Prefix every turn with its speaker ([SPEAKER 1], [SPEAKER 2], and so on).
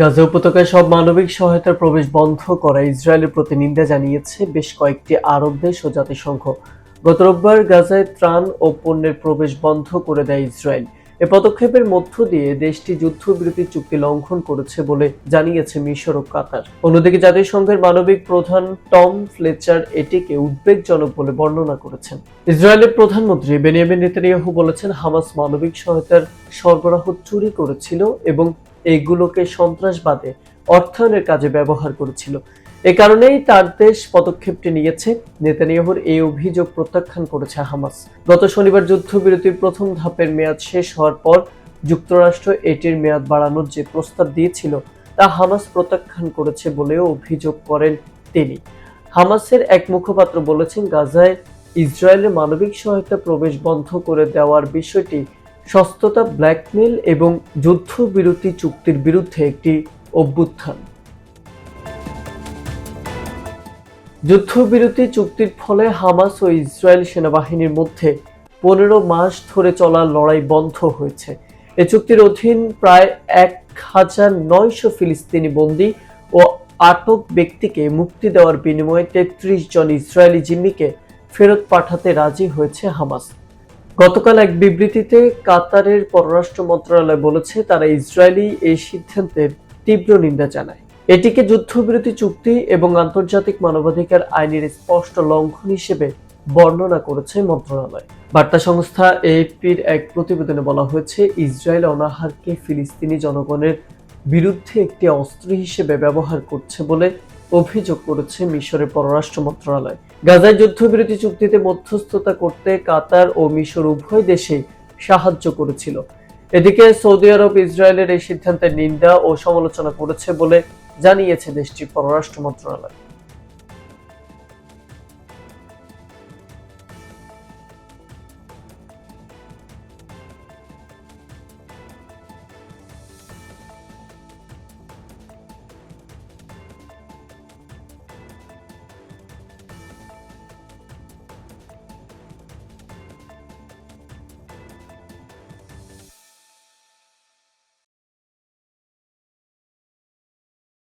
[SPEAKER 1] গাজা উপত্যকায় সব মানবিক সহায়তার প্রবেশ বন্ধ করা ইসরায়েলের প্রতি নিন্দা জানিয়েছে বেশ কয়েকটি আরব দেশ ও জাতিসংঘ গত রোববার গাজায় ত্রাণ ও পণ্যের প্রবেশ বন্ধ করে দেয় ইসরায়েল এ পদক্ষেপের মধ্য দিয়ে দেশটি যুদ্ধবিরতি চুক্তি লঙ্ঘন করেছে বলে জানিয়েছে মিশর ও কাতার অন্যদিকে জাতিসংঘের মানবিক প্রধান টম ফ্লেচার এটিকে উদ্বেগজনক বলে বর্ণনা করেছেন ইসরায়েলের প্রধানমন্ত্রী বেনিয়ামিন নেতানিয়াহু বলেছেন হামাস মানবিক সহায়তার সরবরাহ চুরি করেছিল এবং এগুলোকে সন্ত্রাসবাদে অর্থায়নের কাজে ব্যবহার করেছিল এ কারণেই তার দেশ পদক্ষেপটি নিয়েছে নেতানিয়াহুর এই অভিযোগ প্রত্যাখ্যান করেছে হামাস গত শনিবার যুদ্ধবিরতির প্রথম ধাপের মেয়াদ শেষ হওয়ার পর যুক্তরাষ্ট্র এটির মেয়াদ বাড়ানোর যে প্রস্তাব দিয়েছিল তা হামাস প্রত্যাখ্যান করেছে বলেও অভিযোগ করেন তিনি হামাসের এক মুখপাত্র বলেছেন গাজায় ইসরায়েলের মানবিক সহায়তা প্রবেশ বন্ধ করে দেওয়ার বিষয়টি সস্ততা ব্ল্যাকমেল এবং যুদ্ধবিরতি চুক্তির বিরুদ্ধে একটি অভ্যুত্থান যুদ্ধবিরতি চুক্তির ফলে হামাস ও ইসরায়েল সেনাবাহিনীর মধ্যে পনেরো মাস ধরে চলা লড়াই বন্ধ হয়েছে এ চুক্তির অধীন প্রায় এক হাজার নয়শো ফিলিস্তিনি বন্দী ও আটক ব্যক্তিকে মুক্তি দেওয়ার বিনিময়ে তেত্রিশ জন ইসরায়েলি জিম্মিকে ফেরত পাঠাতে রাজি হয়েছে হামাস গতকাল এক বিবৃতিতে কাতারের পররাষ্ট্র মন্ত্রণালয় বলেছে তারা ইসরায়েলি এই সিদ্ধান্তের তীব্র নিন্দা জানায় এটিকে যুদ্ধবিরতি চুক্তি এবং আন্তর্জাতিক মানবাধিকার আইনের স্পষ্ট লঙ্ঘন হিসেবে বর্ণনা করেছে মন্ত্রণালয় বার্তা সংস্থা এএফপির এক প্রতিবেদনে বলা হয়েছে ইসরায়েল অনাহারকে ফিলিস্তিনি জনগণের বিরুদ্ধে একটি অস্ত্র হিসেবে ব্যবহার করছে বলে অভিযোগ করেছে মিশরের পররাষ্ট্র মন্ত্রণালয় গাজায় যুদ্ধবিরতি চুক্তিতে মধ্যস্থতা করতে কাতার ও মিশর উভয় দেশে সাহায্য করেছিল এদিকে সৌদি আরব ইসরায়েলের এই সিদ্ধান্তের নিন্দা ও সমালোচনা করেছে বলে জানিয়েছে দেশটির পররাষ্ট্র মন্ত্রণালয়